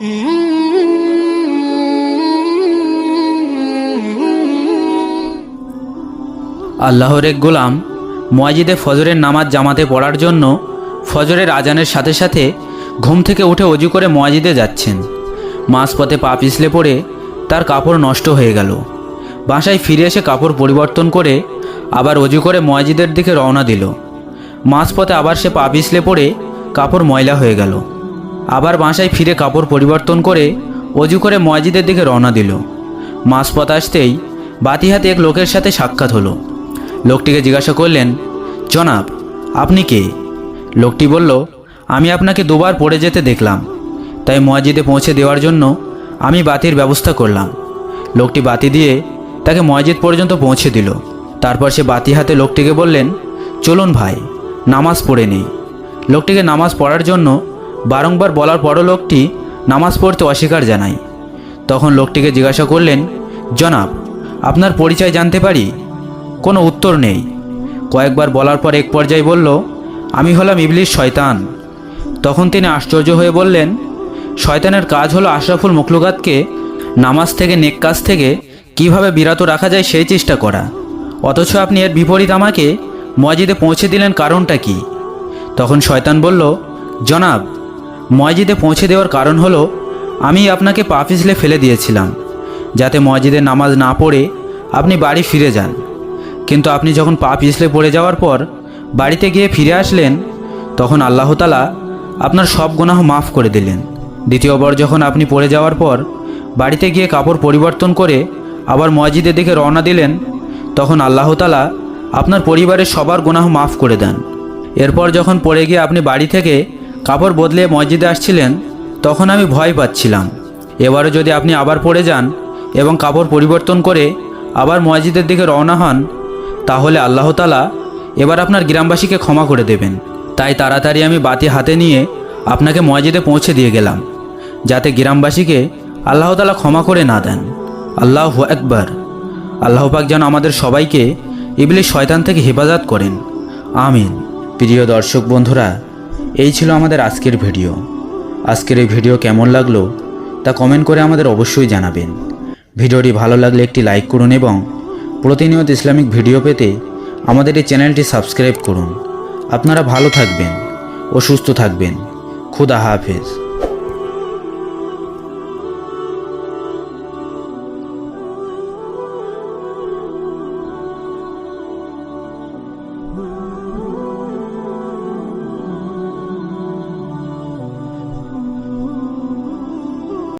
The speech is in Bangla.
আল্লাহর এক গোলাম মসজিদে ফজরের নামাজ জামাতে পড়ার জন্য ফজরের আজানের সাথে সাথে ঘুম থেকে উঠে অজু করে মসজিদে যাচ্ছেন। মাঝপথে পা পিছলে পড়ে তার কাপড় নষ্ট হয়ে গেল। বাসায় ফিরে এসে কাপড় পরিবর্তন করে আবার অজু করে মসজিদের দিকে রওনা দিল। মাঝপথে আবার সে পা পিছলে পড়ে কাপড় ময়লা হয়ে গেল। আবার বাসায় ফিরে কাপড় পরিবর্তন করে অজু করে মসজিদের দিকে রওনা দিল। মাঝপথ আসতেই বাতি হাতে এক লোকের সাথে সাক্ষাৎ হলো। লোকটিকে জিজ্ঞাসা করলেন, জনাব, আপনি কে? লোকটি বলল, আমি আপনাকে দুবার পড়ে যেতে দেখলাম। তাই মসজিদে পৌঁছে দেওয়ার জন্য আমি বাতির ব্যবস্থা করলাম। লোকটি বাতি দিয়ে তাকে মসজিদ পর্যন্ত পৌঁছে দিল। তারপর সে বাতি হাতে লোকটিকে বললেন, চলুন ভাই, নামাজ পড়ে নেই। লোকটিকে নামাজ পড়ার জন্য বারংবার বলার পরও লোকটি নামাজ পড়তে অস্বীকার জানায়। তখন লোকটিকে জিজ্ঞাসা করলেন, জনাব, আপনার পরিচয় জানতে পারি? কোনো উত্তর নেই। কয়েকবার বলার পর এক পর্যায়ে বলল, আমি হলাম ইবলিশ শয়তান। তখন তিনি আশ্চর্য হয়ে বললেন, শয়তানের কাজ হলো আশরাফুল মখলুকাতকে নামাজ থেকে, নেক কাজ থেকে কীভাবে বিরত রাখা যায় সেই চেষ্টা করা। অথচ আপনি এর বিপরীত আমাকে মসজিদে পৌঁছে দিলেন কারণটা কি? তখন শয়তান বলল, জনাব মসজিদে পৌঁছে দেওয়ার কারণ হলো, আমি আপনাকে পা পিছলে ফেলে দিয়েছিলাম। যাতে মসজিদে নামাজ না পড়ে আপনি বাড়ি ফিরে যান। কিন্তু আপনি যখন পা পিছলে পড়ে যাওয়ার পর বাড়িতে গিয়ে ফিরে আসলেন, তখন আল্লাহ তালা আপনার সব গুনাহ মাফ করে দিলেন। দ্বিতীয়বার যখন আপনি পড়ে যাওয়ার পর বাড়িতে গিয়ে কাপড় পরিবর্তন করে আবার মসজিদের দিকে রওনা দিলেন, তখন আল্লাহ তালা আপনার পরিবারের সবার গুনাহ মাফ করে দেন। এরপর যখন পড়ে গিয়ে আপনি বাড়ি থেকে কাপড় বদলে মসজিদে আসছিলেন, তখন আমি ভয় পাচ্ছিলাম। এবারও যদি আপনি আবার পড়ে যান এবং কাপড় পরিবর্তন করে আবার মসজিদের দিকে রওনা হন, তাহলে আল্লাহ তালা এবার আপনার গ্রামবাসীকে ক্ষমা করে দেবেন। তাই তাড়াতাড়ি আমি বাতি হাতে নিয়ে আপনাকে মসজিদে পৌঁছে দিয়ে গেলাম, যাতে গ্রামবাসীকে আল্লাহ তালা ক্ষমা করে না দেন। আল্লাহ একবার আল্লাহ পাক যেন আমাদের সবাইকে ইবলিশ শয়তান থেকে হেফাজত করেন। আমিন। প্রিয় দর্শক বন্ধুরা এই ছিল আমাদের আজকের ভিডিও। আজকের এই ভিডিও কেমন লাগল তা কমেন্ট করে আমাদের অবশ্যই জানাবেন। ভিডিওটি ভালো লাগলে একটি লাইক করুন এবং প্রতিনিয়ত ইসলামিক ভিডিও পেতে আমাদের এই চ্যানেলটি সাবস্ক্রাইব করুন। আপনারা ভালো থাকবেন ও সুস্থ থাকবেন। খুদা হাফেজ।